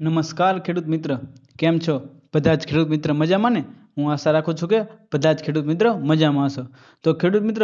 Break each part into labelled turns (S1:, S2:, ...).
S1: નમસ્કાર ખેડૂત મિત્ર. કેમ છો? બધા જ ખેડૂત મિત્ર મજામાં ને? હું આશા રાખું છું કે બધા જ ખેડૂત મિત્ર મજામાં હશો. તો ખેડૂત મિત્ર,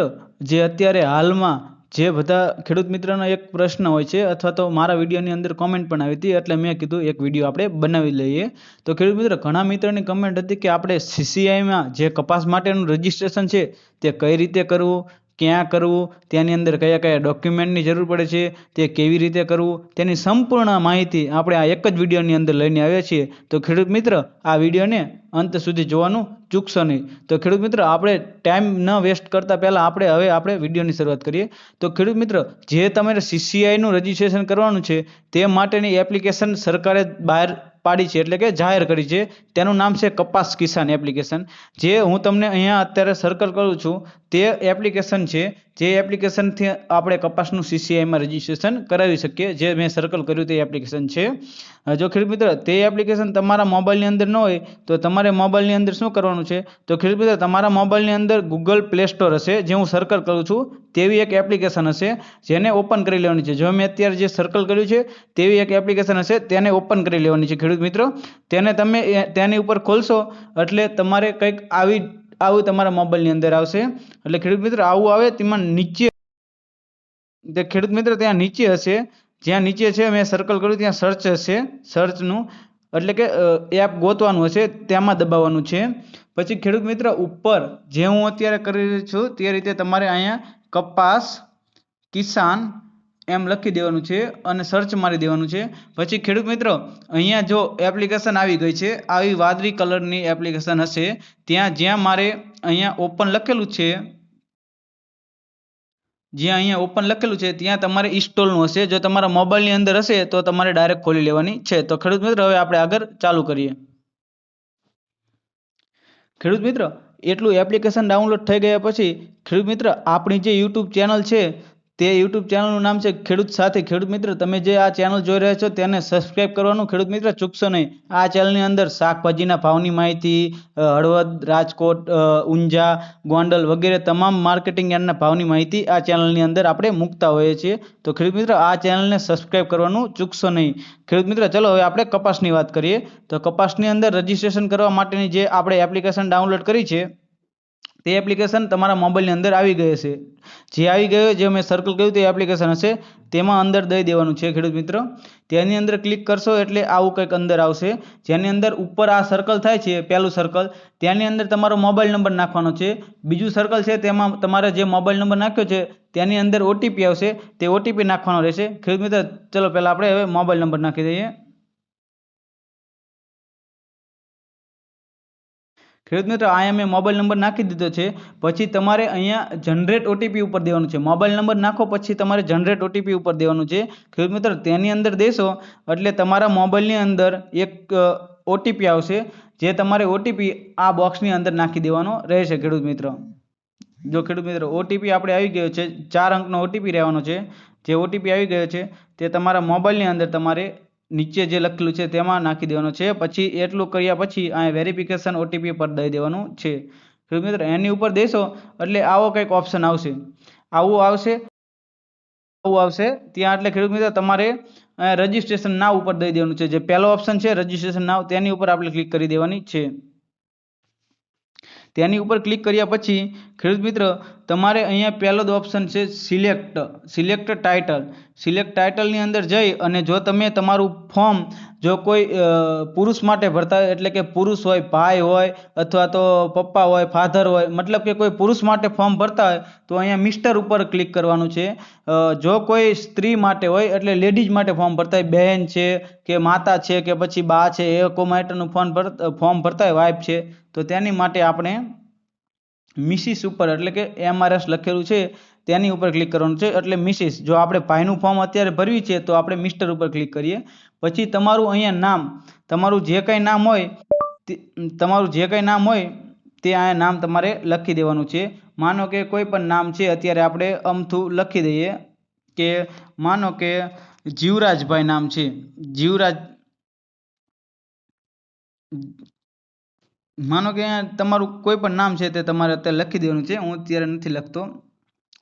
S1: જે અત્યારે હાલમાં જે બધા ખેડૂત મિત્રનો એક પ્રશ્ન હોય છે અથવા તો મારા વિડીયોની અંદર કોમેન્ટ પણ આવી હતી, એટલે મેં કીધું એક વીડિયો આપણે બનાવી લઈએ. તો ખેડૂત મિત્ર, ઘણા મિત્રની કમેન્ટ હતી કે આપણે સીસીઆઈમાં જે કપાસ માટેનું રજિસ્ટ્રેશન છે તે કઈ રીતે કરવું? ક્યાં કરવું તેની અંદર કયા કયા ડોક્યુમેન્ટની જરૂર પડે છે, તે કેવી રીતે કરવું, તેની સંપૂર્ણ માહિતી આપણે આ એક જ વિડીયોની અંદર લઈને આવ્યા છીએ. તો ખેડૂત મિત્ર, આ વિડીયોને અંત સુધી જોવાનું ચૂકશો નહીં. તો ખેડૂત મિત્ર, આપણે ટાઈમ ન વેસ્ટ કરતાં પહેલાં આપણે હવે આપણે વિડીયોની શરૂઆત કરીએ. તો ખેડૂત મિત્ર, જે તમારે સીસીઆઈનું રજિસ્ટ્રેશન કરવાનું છે, તે માટેની એપ્લિકેશન સરકારે બહાર પાડી છે એટલે કે જાહેર કરી છે. તેનું નામ છે કપાસ કિસાન એપ્લિકેશન. જે હું તમને અહીંયા અત્યારે સર્કલ કરું છું, તે એપ્લિકેશન છે જે એપ્લિકેશનથી આપણે કપાસનું સીસીઆઈમાં રજીસ્ટ્રેશન કરાવી શકીએ, જે મેં સર્કલ કર્યું તે એપ્લિકેશન છે. જો ખેડૂત મિત્ર, તે એપ્લિકેશન તમારા મોબાઈલની અંદર ન હોય, તો તમારે મોબાઈલની અંદર શું કરવાનું છે? તો ખેડૂત મિત્ર, તમારા મોબાઈલની અંદર ગૂગલ પ્લે સ્ટોર હશે, જે હું સર્કલ કરું છું, તેવી એક એપ્લિકેશન હશે, જેને ઓપન કરી લેવાની છે. જો મેં અત્યારે જે સર્કલ કર્યું છે, તેવી એક એપ્લિકેશન હશે, તેને ઓપન કરી લેવાની છે. ખેડૂત મિત્રો, તેને તમે તેની ઉપર ખોલશો, એટલે તમારે કંઈક આવી આવું તમારા મોબાઈલની અંદર આવશે. એટલે ખેડૂત મિત્ર, આવું આવે તેમાં નીચે ખેડૂત મિત્ર, ત્યાં નીચે હશે. જ્યાં નીચે છે, મેં સર્કલ કર્યું, ત્યાં સર્ચ હશે. સર્ચનું એટલે કે એપ ગોતવાનું હશે તેમાં દબાવવાનું છે. પછી ખેડૂત મિત્ર, ઉપર જે હું અત્યારે કરી રહ્યો છું, તે રીતે તમારે અહીંયા કપાસ, કિસાન એમ લખી દેવાનું છે અને સર્ચ મારી દેવાનું છે. પછી ખેડૂત મિત્રો, અહીંયા જો એપ્લિકેશન આવી ગઈ છે, આવી વાદળી કલરની એપ્લિકેશન હશે, ત્યાં જ્યાં મારે અહીંયા ઓપન લખેલું છે, જ્યાં અહીંયા ઓપન લખેલું છે, ત્યાં તમારે ઇન્સ્ટોલનું હશે. જો તમારા મોબાઈલની અંદર હશે, તો તમારે ડાયરેક્ટ ખોલી લેવાની છે. તો ખેડૂત મિત્ર, હવે આપણે આગળ ચાલુ કરીએ. ખેડૂત મિત્ર, એટલું એપ્લિકેશન ડાઉનલોડ થઈ ગયા પછી, ખેડૂત મિત્ર, આપણી જે યુટ્યુબ ચેનલ છે તે યુટ્યુબ ચેનલનું નામ છે ખેડૂત સાથે ખેડૂત મિત્ર. તમે જે આ ચેનલ જોઈ રહ્યા છો તેને સબસ્ક્રાઇબ કરવાનું. ખેડૂત મિત્ર, ચૂકશો નહીં. આ ચેનલની અંદર શાકભાજીના ભાવની માહિતી હળવદ, રાજકોટ ઊંઝા, ગોંડલ વગેરે તમામ માર્કેટિંગ યાર્ડના ભાવની માહિતી આ ચેનલની અંદર આપણે મૂકતા હોઈએ છીએ. તો ખેડૂત મિત્ર, આ ચેનલને સબસ્ક્રાઇબ કરવાનું ચૂકશો નહીં. ખેડૂત મિત્ર, ચલો હવે આપણે કપાસની વાત કરીએ. તો કપાસની અંદર રજિસ્ટ્રેશન કરવા માટેની જે આપણે એપ્લિકેશન ડાઉનલોડ કરી છે તે એપ્લિકેશન તમારા મોબાઈલની અંદર આવી ગઈ હશે. જે આવી ગયો જે મેં સર્કલ કર્યું તે એપ્લિકેશન હશે, તેમાં અંદર દઈ દેવાનું છે ખેડૂત મિત્રો. તેની અંદર ક્લિક કરશો એટલે આવું કંઈક અંદર આવશે. જેની અંદર ઉપર આ સર્કલ થાય છે, પહેલું સર્કલ તેની અંદર તમારો મોબાઈલ નંબર નાખવાનો છે. બીજું સર્કલ છે, તેમાં તમારે જે મોબાઈલ નંબર નાખ્યો છે, તેની અંદર ઓટીપી આવશે, તે ઓટીપી નાખવાનો રહેશે. ખેડૂત મિત્ર, ચલો પહેલાં આપણે હવે મોબાઈલ નંબર નાખી દઈએ. ખેડૂત મિત્રો અહીંયા મેં મોબાઈલ નંબર નાખી દીધો છે. પછી તમારે અહીંયા જનરેટ ઓટીપી ઉપર દેવાનું છે. મોબાઈલ નંબર નાખો, પછી તમારે જનરેટ ઓટીપી ઉપર દેવાનું છે. ખેડૂત મિત્રો, તેની અંદર દેશો, એટલે તમારા મોબાઈલની અંદર એક ઓટીપી આવશે, જે તમારે ઓટીપી આ બોક્સની અંદર નાખી દેવાનો રહેશે, ખેડૂત મિત્રો. જો ખેડૂત મિત્રો ઓટીપી આપણે આવી ગયો છે, ચાર અંકનો ઓટીપી રહેવાનો છે. જે ઓટીપી આવી ગયો છે, તે તમારા મોબાઈલની અંદર તમારે નીચે જે લખેલું છે તેમાં નાખી દેવાનું છે. પછી એટલું કર્યા પછી અહીંયા વેરિફિકેશન ઓટીપી પર દઈ દેવાનું છે. ખેડૂત મિત્ર, એની ઉપર દેશો, એટલે આવો કંઈક ઓપ્શન આવશે. આવું આવશે આવું આવશે. ત્યાં એટલે ખેડૂત મિત્ર, તમારે રજિસ્ટ્રેશન નાવ ઉપર દઈ દેવાનું છે. જે પહેલો ઓપ્શન છે રજિસ્ટ્રેશન નાવ તેની ઉપર આપણે ક્લિક કરી દેવાની છે. તેની ઉપર ક્લિક કર્યા પછી, ખેડૂત મિત્ર, તમારે અહીંયા પહેલો જ ઓપ્શન છે સિલેક્ટ સિલેક્ટ ટાઇટલ સિલેક્ટ ટાઇટલની અંદર જઈ અને જો તમે તમારું ફોર્મ જો કોઈ પુરુષ માટે ભરતા એટલે કે પુરુષ હોય, ભાઈ હોય, અથવા તો પપ્પા હોય ફાધર હોય, મતલબ કે કોઈ પુરુષ માટે ફોર્મ ભરતા હોય, તો અહીંયા મિસ્ટર ઉપર ક્લિક કરવાનું છે. જો કોઈ સ્ત્રી માટે હોય, એટલે લેડીઝ માટે ફોર્મ ભરતા હોય, બહેન છે કે માતા છે કે પછી બા છે, એ કોઈ માટેનું ફોર્મ ભર ફોર્મ ભરતા હોય વાઇફ છે તો તેની માટે આપણે મિસિસ ઉપર, એટલે કે એમઆરએસ લખેલું છે, તેની ઉપર ક્લિક કરવાનું છે. એટલે મિસિસ જો આપણે ભાઈનું ફોર્મ અત્યારે ભરવી છે, તો આપણે મિસ્ટર ઉપર ક્લિક કરીએ. પછી તમારું અહીંયા નામ, તમારું જે કંઈ નામ હોય તમારું જે કંઈ નામ હોય, તે અહીંયા નામ તમારે લખી દેવાનું છે. માનો કે કોઈ પણ નામ છે, અત્યારે આપણે અમથું લખી દઈએ કે, માનો કે જીવરાજભાઈ નામ છે. જીવરાજ માનો કે તમારું કોઈ પણ નામ છે તે તમારે અત્યારે લખી દેવાનું છે. હું અત્યારે નથી લખતો.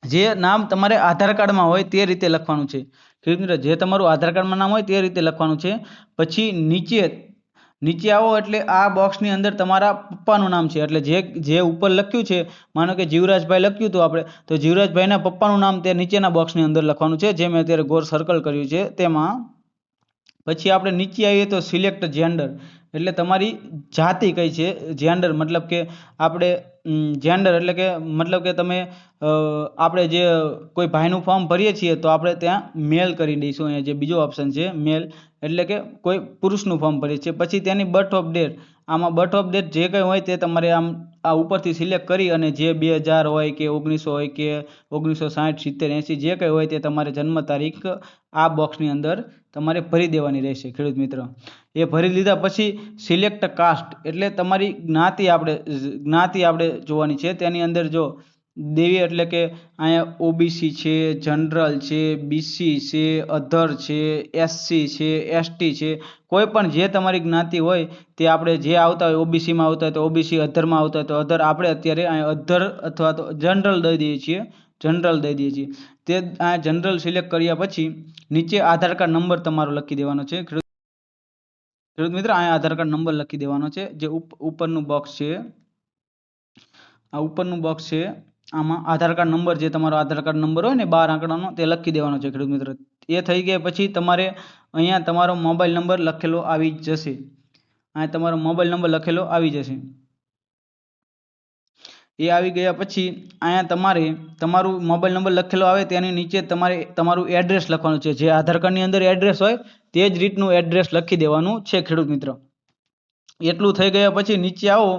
S1: જે નામ તમારે આધાર કાર્ડમાં હોય તે રીતે લખવાનું છે. ખેડૂત મિત્રો? જે તમારું આધાર કાર્ડમાં નામ હોય તે રીતે લખવાનું છે. પછી નીચે નીચે આવો એટલે આ બોક્સની અંદર તમારા પપ્પાનું નામ છે. એટલે જે જે ઉપર લખ્યું છે, માનો કે જીવરાજભાઈ લખ્યું હતું આપણે, તો જીવરાજભાઈના પપ્પાનું નામ તે નીચેના બોક્સની અંદર લખવાનું છે, જે મેં અત્યારે ગોળ સર્કલ કર્યું છે. તેમાં, પછી આપણે નીચે આવીએ તો સિલેક્ટ જેન્ડર એટલે તમારી જાતિ કઈ છે? જેન્ડર મતલબ કે આપણે જેન્ડર એટલે કે મતલબ કે તમે આપણે જે કોઈ ભાઈનું ફોર્મ ભરીએ છીએ તો આપણે ત્યાં મેલ કરી દઈશું. અહીંયા જે બીજો ઓપ્શન છે મેલ એટલે કે કોઈ પુરુષનું ફોર્મ ભરીએ છીએ. પછી તેની બર્થ ઓફ ડેટ આમાં બર્થ ઓફ ડેટ જે કંઈ હોય તે તમારે આમ આ ઉપરથી સિલેક્ટ કરી અને જે બે હજાર હોય કે ઓગણીસો હોય કે ઓગણીસો સાઠ, સિત્તેર એંસી જે કંઈ હોય તે તમારે જન્મ તારીખ આ બોક્સની અંદર તમારે ભરી દેવાની રહેશે, ખેડૂત મિત્ર. એ ભરી લીધા પછી સિલેક્ટ કાસ્ટ એટલે તમારી જ્ઞાતિ આપણે જ્ઞાતિ આપણે જોવાની છે. તેની અંદર જો દેવી એટલે કે અહીંયા ઓબીસી છે જનરલ છે બીસી છે, અધર છે એસસી છે એસટી છે. કોઈ પણ જે તમારી જ્ઞાતિ હોય તે આપણે જે આવતા હોય ઓબીસીમાં આવતા હોય તો ઓબીસી અધરમાં આવતા હોય તો અધર, આપણે અત્યારે અહીંયા અધર અથવા તો જનરલ દઈ દઈએ છીએ જનરલ દઈ દઈએ છીએ. તે આ જનરલ સિલેક્ટ કર્યા પછી નીચે આધાર કાર્ડ નંબર તમારો લખી દેવાનો છે. ખેડૂત મિત્ર, અહીંયા આધાર કાર્ડ નંબર લખી દેવાનો છે. જે ઉપ- ઉપરનું બોક્સ છે. આ ઉપરનું બોક્સ છે. આમાં આધાર કાર્ડ નંબર જે તમારો આધાર કાર્ડ નંબર હોય ને બાર આંકડાનો તે લખી દેવાનો છે ખેડૂત મિત્ર. એ થઈ ગયા પછી તમારે અહીંયા તમારો મોબાઈલ નંબર લખેલો આવી જશે. અહીંયા તમારો મોબાઈલ નંબર લખેલો આવી જશે. એ આવી ગયા પછી અહીંયા તમારે તમારું મોબાઈલ નંબર લખેલો આવે તેની નીચે તમારે તમારું એડ્રેસ લખવાનું છે. જે આધાર કાર્ડની અંદર એડ્રેસ હોય તે જ રીતનું એડ્રેસ લખી દેવાનું છે ખેડૂત મિત્ર. એટલું થઈ ગયા પછી નીચે આવો.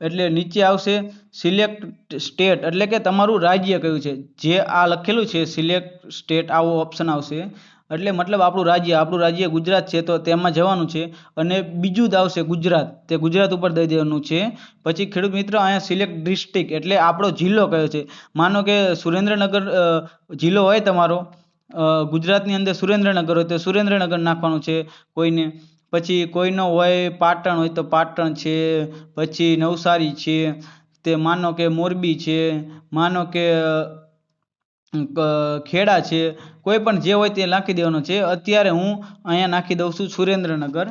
S1: એટલે નીચે આવશે સિલેક્ટ સ્ટેટ એટલે કે તમારું રાજ્ય કયું છે. જે આ લખેલું છે સિલેક્ટ સ્ટેટ આવો ઓપ્શન આવશે. એટલે મતલબ આપણું રાજ્ય આપણું રાજ્ય ગુજરાત છે તો તેમાં જવાનું છે અને બીજું જ આવશે ગુજરાત. તે ગુજરાત ઉપર દઈ દેવાનું છે. પછી ખેડૂત મિત્ર અહીંયા સિલેક્ટ ડિસ્ટ્રિક્ટ એટલે આપણો જિલ્લો કયો છે. માનો કે સુરેન્દ્રનગર જિલ્લો હોય તમારો ગુજરાતની અંદર સુરેન્દ્રનગર હોય તો સુરેન્દ્રનગર નાખવાનું છે કોઈને. પછી કોઈનો હોય પાટણ હોય તો પાટણ છે, પછી નવસારી છે, તે માનો કે મોરબી છે, માનો કે ખેડા છે, કોઈ પણ જે હોય તે નાખી દેવાનો છે. અત્યારે હું અહીંયા નાખી દઉં છું સુરેન્દ્રનગર.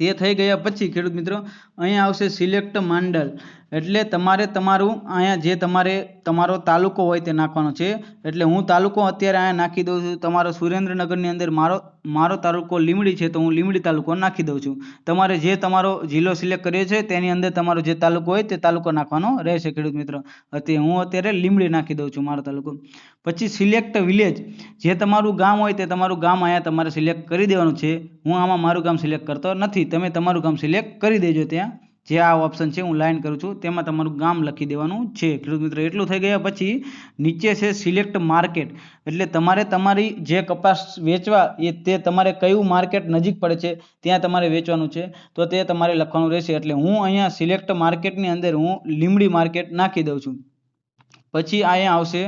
S1: તે થઈ ગયા પછી ખેડૂત મિત્રો, અહીંયા આવશે સિલેક્ટ માંડલ. એટલે તમારે તમારું અહીંયા જે તમારે, તમારો તાલુકો હોય તે નાખવાનો છે. એટલે હું તાલુકો અત્યારે અહીંયા નાખી દઉં છું. તમારો સુરેન્દ્રનગરની અંદર મારો મારો તાલુકો લીમડી છે તો હું લીમડી તાલુકો નાખી દઉં છું. તમારે જે તમારો જિલ્લો સિલેક્ટ કર્યો છે તેની અંદર તમારો જે તાલુકો હોય તે તાલુકો નાખવાનો રહેશે, ખેડૂત મિત્રો. અત્યારે હું અત્યારે લીમડી નાખી દઉં છું મારો તાલુકો. પછી સિલેક્ટ વિલેજ. જે તમારું ગામ હોય તે તમારું ગામ અહીંયા તમારે સિલેક્ટ કરી દેવાનું છે. હું આમાં મારું ગામ સિલેક્ટ કરતો નથી. તમે તમારું ગામ સિલેક્ટ કરી દેજો ત્યાં. જે આ ઓપ્શન છે હું લાઈન કરું છું, તેમાં તમારું ગામ લખી દેવાનું છે. ખેડૂત મિત્ર, એટલું થઈ ગયા પછી નીચે છે સિલેક્ટ માર્કેટ એટલે તમારે તમારી જે કપાસ વેચવા એ તે તમારે કયું માર્કેટ નજીક પડે છે, ત્યાં તમારે વેચવાનું છે. તો તે તમારે લખવાનું રહેશે. એટલે હું અહીંયા સિલેક્ટ માર્કેટની અંદર હું લીમડી માર્કેટ નાખી દઉં છું. પછી અહીંયા આવશે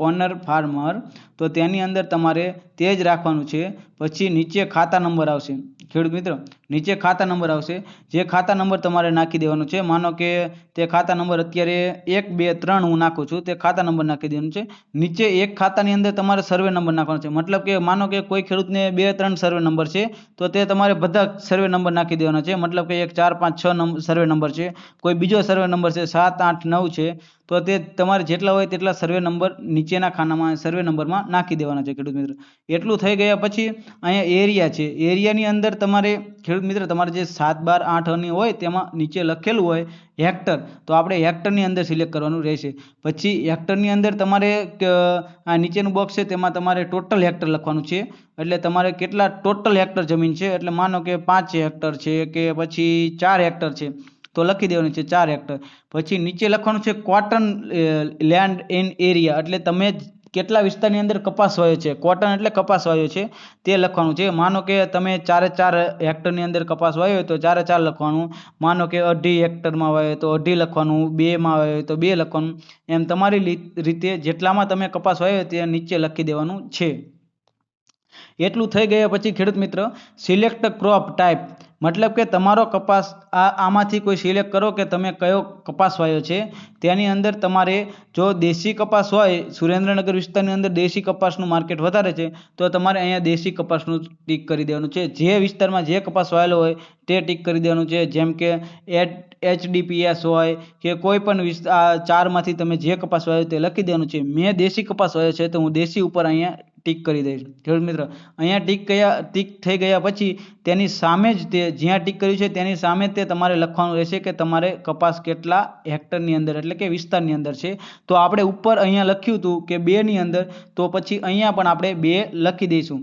S1: ઓનર ફાર્મર તો તેની અંદર તમારે તે જ રાખવાનું છે. પછી નીચે ખાતા નંબર આવશે. ખેડૂત મિત્ર નીચે ખાતા નંબર આવશે. જે ખાતા નંબર તમારે નાખી દેવાનો છે, માનો કે તે ખાતા નંબર અત્યારે એક, બે, ત્રણ હું નાખું છું, તે ખાતા નંબર નાખી દેવાનો છે. નીચે એક ખાતાની અંદર તમારે સર્વે નંબર નાખવાનો છે. મતલબ કે માનો કે કોઈ ખેડૂતને બે, ત્રણ સર્વે નંબર છે, તો તે તમારે બધા સર્વે નંબર નાખી દેવાના છે. મતલબ કે એક, ચાર, પાંચ, છ નંબર સર્વે નંબર છે. કોઈ બીજો સર્વે નંબર છે, સાત, આઠ, નવ છે, તો તે તમારે જેટલા હોય તેટલા સર્વે નંબર નીચેના ખાનામાં સર્વે નંબરમાં નાખી દેવાના છે ખેડૂત મિત્ર. એટલું થઈ ગયા પછી અહીંયા એરિયા છે. એરિયાની અંદર તમારે ખેડૂત મિત્ર, તમારે જે સાત, બાર, આઠની હોય તેમાં નીચે લખેલું હોય હેક્ટર, તો આપણે હેક્ટરની અંદર સિલેક્ટ કરવાનું રહેશે. પછી હેક્ટરની અંદર તમારે આ નીચેનું બોક્સ છે તેમાં તમારે ટોટલ હેક્ટર લખવાનું છે. એટલે તમારે કેટલા ટોટલ હેક્ટર જમીન છે? એટલે માનો કે પાંચ હેક્ટર છે કે પછી ચાર હેક્ટર છે. તો લખી દેવાનું છે ચાર હેક્ટર. પછી નીચે લખવાનું છે કોટન લેન્ડ એન એરિયા એટલે તમે કેટલા વિસ્તારની અંદર કપાસ વાયો છે? કોટન એટલે કપાસ વાયો છે. તે લખવાનું છે. માનો કે તમે ચારે ચાર હેક્ટરની અંદર કપાસ વાયો હોય તો ચારે ચાર લખવાનું. માનો કે અઢી હેક્ટરમાં વાવ્યો તો અઢી લખવાનું. બેમાં વાવ્યો તો બે લખવાનું. એમ તમારી રીતે જેટલામાં તમે કપાસ વાવ્યો તે નીચે લખી દેવાનું છે. એટલું થઈ ગયા પછી ખેડૂત મિત્ર, સિલેક્ટ ક્રોપ ટાઈપ. મતલબ કે તમારો કપાસ આ આમાંથી કોઈ સિલેક્ટ કરો કે તમે કયો કપાસ વાયો છે? તેની અંદર તમારે જો દેશી કપાસ હોય, સુરેન્દ્રનગર વિસ્તારની અંદર દેશી કપાસનું માર્કેટ વધારે છે, તો તમારે અહીંયા દેશી કપાસનું ટીક કરી દેવાનું છે. જે વિસ્તારમાં જે કપાસ વાવેલો હોય, તે ટીક કરી દેવાનું છે. જેમ કે એચ, એચડીપીએસ હોય કે કોઈ પણ વિસ્તાર ચારમાંથી તમે જે કપાસ વાયો તે લખી દેવાનું છે. મેં દેશી કપાસ વાયો છે તો હું દેશી ઉપર અહીંયા ટીક કરી દઈશ. ખેડૂત મિત્ર, અહીંયા ટીક ગયા ટીક થઈ ગયા પછી તેની સામે જ તે જ્યાં ટીક કર્યું છે તેની સામે તે તમારે લખવાનું રહેશે કે તમારે કપાસ કેટલા હેક્ટરની અંદર એટલે કે વિસ્તારની અંદર છે. તો આપણે ઉપર અહીંયા લખ્યું હતું કે બેની અંદર, તો પછી અહીંયા પણ આપણે બે લખી દઈશું.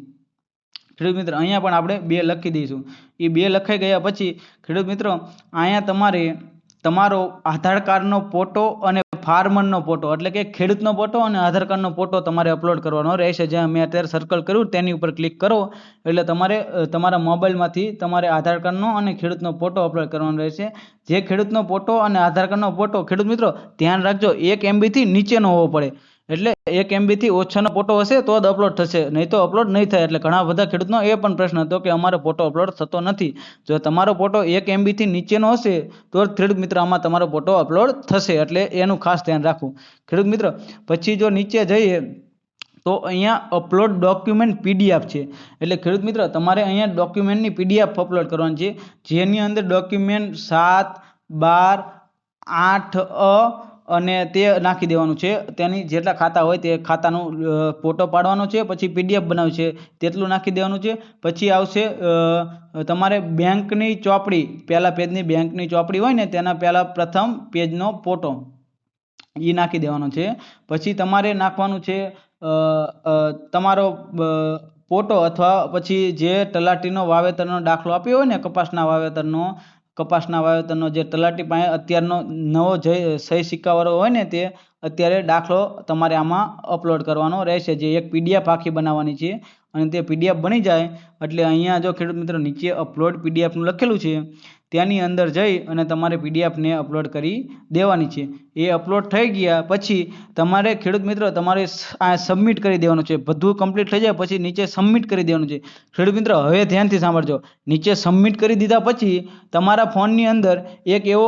S1: ખેડૂત મિત્ર, અહીંયા પણ આપણે બે લખી દઈશું. એ બે લખાઈ ગયા પછી, ખેડૂત મિત્રો, અહીંયા તમારે તમારો આધાર કાર્ડનો ફોટો અને ફાર્મરનો ફોટો એટલે કે ખેડૂતનો ફોટો અને આધાર કાર્ડનો ફોટો તમારે અપલોડ કરવાનો રહેશે. જ્યાં મેં અત્યારે સર્કલ કર્યું, તેની ઉપર ક્લિક કરો. એટલે તમારે તમારા મોબાઈલમાંથી તમારે આધાર કાર્ડનો અને ખેડૂતનો ફોટો અપલોડ કરવાનો રહેશે. જે ખેડૂતનો ફોટો અને આધાર કાર્ડનો ફોટો ખેડૂત મિત્રો, ધ્યાન રાખજો, એક એમબીથી નીચેનો હોવો પડે. એટલે એક એમબીથી ઓછાનો ફોટો હશે તો જ અપલોડ થશે. નહીં તો અપલોડ નહીં થાય. એટલે ઘણા બધા ખેડૂતનો એ પણ પ્રશ્ન હતો કે અમારો ફોટો અપલોડ થતો નથી. જો તમારો ફોટો એક એમબીથી નીચેનો હશે, તો ખેડૂત મિત્ર આમાં તમારો ફોટો અપલોડ થશે. એટલે એનું ખાસ ધ્યાન રાખવું. ખેડૂત મિત્ર, પછી જો નીચે જઈએ, તો અહીંયા અપલોડ ડોક્યુમેન્ટ પીડીએફ છે. એટલે ખેડૂત મિત્ર, તમારે અહીંયા ડોક્યુમેન્ટની પીડીએફ અપલોડ કરવાની છે. જેની અંદર ડોક્યુમેન્ટ સાત, બાર, આઠ, અ અને તે નાખી દેવાનું છે. તેની જેટલા ખાતા હોય તે ખાતાનું ફોટો પાડવાનો છે, પછી પીડીએફ બનાવ્યું છે, તેટલું નાખી દેવાનું છે. પછી આવશે તમારે બેંકની ચોપડી, પહેલા પેજની બેંકની ચોપડી હોય ને, તેના પહેલા પ્રથમ પેજનો ફોટો એ નાખી દેવાનો છે. પછી તમારે નાખવાનું છે તમારો ફોટો અથવા પછી જે તલાટીનો વાવેતરનો દાખલો આપ્યો હોય ને, કપાસના વાવેતરનો કપાસના વાવેતરનો જે તલાટી પાસે અત્યારનો નવો જે સહી સિક્કાવાળો હોય ને તે, અત્યારે દાખલો તમારે આમાં અપલોડ કરવાનો રહેશે. જે એક પીડીએફ આખી બનાવવાની છે અને તે પીડીએફ બની જાય એટલે અહીંયા જો ખેડૂત મિત્રો નીચે અપલોડ પીડીએફનું લખેલું છે તેની અંદર જઈ અને તમારે પીડીએફને અપલોડ કરી દેવાની છે. એ અપલોડ થઈ ગયા પછી તમારે ખેડૂત મિત્રો તમારે આ સબમિટ કરી દેવાનું છે. બધું કમ્પ્લીટ થઈ જાય પછી નીચે સબમિટ કરી દેવાનું છે. ખેડૂત મિત્રો, હવે ધ્યાનથી સાંભળજો. નીચે સબમિટ કરી દીધા પછી તમારા ફોનની અંદર એક એવો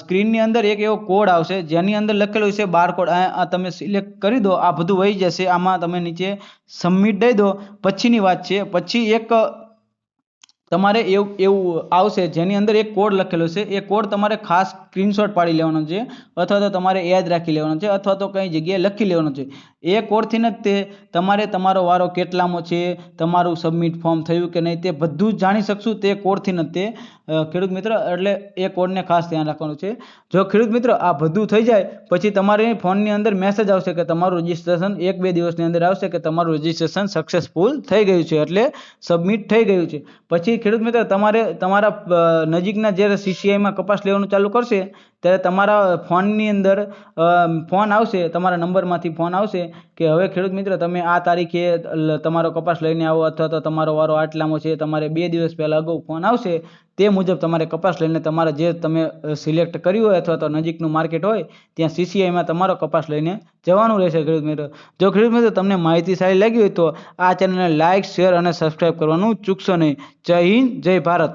S1: સ્ક્રીનની અંદર એક એવો કોડ આવશે. જેની અંદર લખેલું છે બારકોડ આ તમે સિલેક્ટ કરી દો. આ બધું વહી જશે. આમાં તમે નીચે સબમિટ દઈ દો. પછીની વાત છે. પછી એક તમારે એવું એવું આવશે, જેની અંદર એક કોડ લખેલો છે, એ કોડ તમારે ખાસ સ્ક્રીનશોટ પાડી લેવાનો છે, અથવા તો તમારે યાદ રાખી લેવાનો છે, અથવા તો કઈ જગ્યાએ લખી લેવાનો છે. એ કોડથી જ તે તમારે તમારો વારો કેટલામો છે, તમારું સબમિટ ફોર્મ થયું કે નહીં, તે બધું જ જાણી શકશું, તે કોડથી જ તે ખેડૂત મિત્ર, એટલે એ કોડને ખાસ ધ્યાન રાખવાનું છે. જો ખેડૂત મિત્ર, આ બધું થઈ જાય, પછી તમારે ફોનની અંદર મેસેજ આવશે કે તમારું રજિસ્ટ્રેશન એક બે દિવસની અંદર આવશે કે તમારું રજિસ્ટ્રેશન સક્સેસફુલ થઈ ગયું છે, એટલે સબમિટ થઈ ગયું છે. પછી ખેડૂત મિત્ર તમારે તમારા નજીકના જ્યારે સીસીઆઈમાં કપાસ લેવાનું ચાલુ કરશે ત્યારે તમારા ફોનની અંદર ફોન આવશે, તમારા નંબરમાંથી ફોન આવશે કે હવે ખેડૂત મિત્ર, તમે આ તારીખે તમારો કપાસ લઈને આવો અથવા તો તમારો વારો આટલામાં છે, તમારે બે દિવસ પહેલાં અગાઉ ફોન આવશે, તે મુજબ તમારે કપાસ લઈને તમારે જે તમે સિલેક્ટ કર્યું હોય અથવા તો નજીકનું માર્કેટ હોય, ત્યાં સીસીઆઈમાં તમારો કપાસ લઈને જવાનું રહેશે ખેડૂત મિત્ર. જો ખેડૂત મિત્ર, તમને માહિતી સારી લાગી હોય તો આ ચેનલને લાઇક શેર અને સબસ્ક્રાઈબ કરવાનું ચૂકશો નહીં. જય હિન્દ, જય ભારત.